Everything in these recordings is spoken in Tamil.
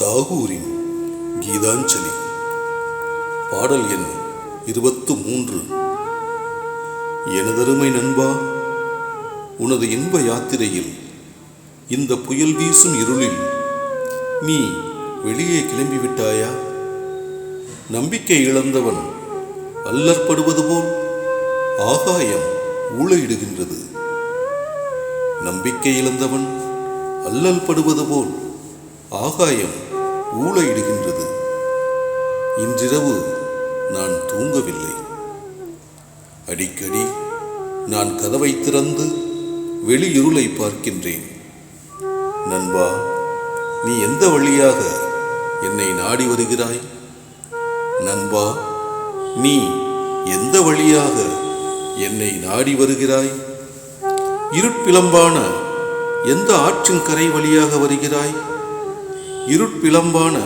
தாகூரின் கீதாஞ்சலி. பாடல் எண் இருபத்து மூன்று எனதருமை நண்பா உனது இன்ப யாத்திரையில் இந்த புயல் வீசும் இருளில் நீ வெளியே கிளம்பிவிட்டாயா? நம்பிக்கை இழந்தவன் அல்லற்படுவது போல் ஆகாயம் ஊழையிடுகின்றது. நம்பிக்கை இழந்தவன் அல்லல்படுவது போல் ஆகாயம் ஊழையிடுகின்றது இன்றிரவு நான் தூங்கவில்லை. அடிக்கடி நான் கதவை திறந்து வெளியிருளை பார்க்கின்றேன். நண்பா நீ எந்த வழியாக என்னை நாடி வருகிறாய்? நண்பா நீ எந்த வழியாக என்னை நாடி வருகிறாய்? இருட்பிளம்பான எந்த ஆற்றின் கரை வழியாக வருகிறாய்? இருட்பிளம்பான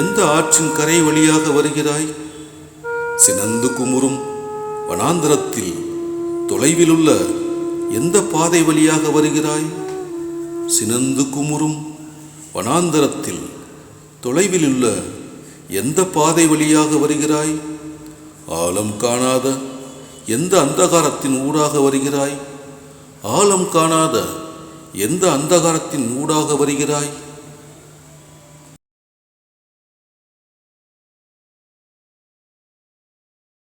எந்த ஆற்றின் கரை வழியாக வருகிறாய்? சினந்து குமுறும் வனாந்திரத்தில் தொலைவிலுள்ள எந்த பாதை வழியாக வருகிறாய்? சினந்து குமுறும் வனாந்தரத்தில் தொலைவிலுள்ள எந்த பாதை வழியாக வருகிறாய்? ஆழம் காணாத எந்த அந்தகாரத்தின் ஊடாக வருகிறாய்? ஆழம் காணாத எந்த அந்தகாரத்தின் ஊடாக வருகிறாய்?